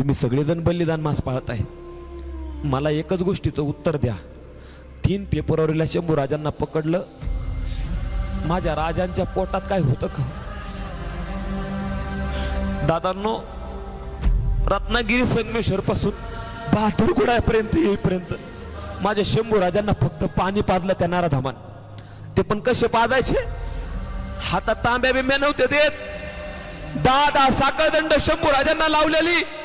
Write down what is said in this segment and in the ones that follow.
तुम्ही सगळेजण बलिदान मास पाळताय मला एकच गोष्टीचं उत्तर द्या. तीन फेब्रुवारीला शंभू राजांना पकडलं. माझ्या राजांच्या पोटात काय होतं का? दादांनो रत्नागिरी संगमेश्वर पासून बहादुरगुडापर्यंत येईपर्यंत माझ्या शंभू राजांना फक्त पाणी पाजलं त्या नाराधामान. ते पण कसे पाजायचे? हातात तांब्या बिंब्या नव्हते देत. दादा साखळदंड शंभू राजांना लावलेली.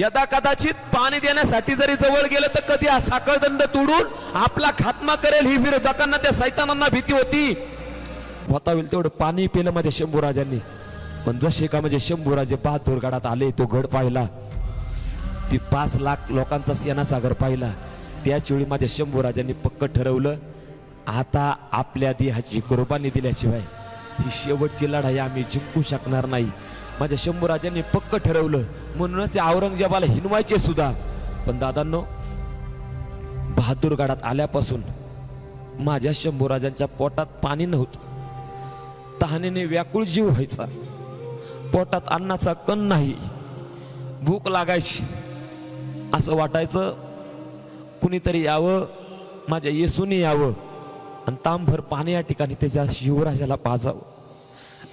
यदा कदाचित पाणी देण्यासाठी जरी जवळ गेलं तर कधी हा साखळदंड तोडून आपला खात्मा करेल ही विरोधकांना त्या सैतानांना भीती होती. होता होईल तेवढं पाणी पिलं माझ्या शंभूराजांनी. पण जसे का म्हणजे शंभूराजे बहादूर गडात आले तो गड पाहिला. ती पाच लाख लोकांचा सेनासागर पाहिला. त्याचवेळी माझ्या शंभूराजांनी पक्क ठरवलं आता आपल्या देहाची कुर्बानी दिल्याशिवाय ही शेवटची लढाई आम्ही जिंकू शकणार नाही. माझ्या शंभूराजांनी पक्क ठरवलं. म्हणूनच ते औरंगजेबाला हिनवायचे सुद्धा. पण दादांनो बहादूरगडात आल्यापासून माझ्या शंभूराजांच्या पोटात पाणी नव्हतं. तहानेने व्याकुळ जीव व्हायचा. पोटात अन्नाचा कण नाही. भूक लागायची. असं वाटायचं कुणीतरी यावं माझ्या येसूने यावं आणि तांभर पाणी या ठिकाणी त्याच्या शिवराजाला पाजावं.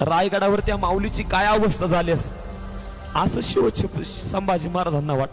रायगडावर त्या माऊलीची काय अवस्था झाली असं शिव संभाजी महाराजांना वाट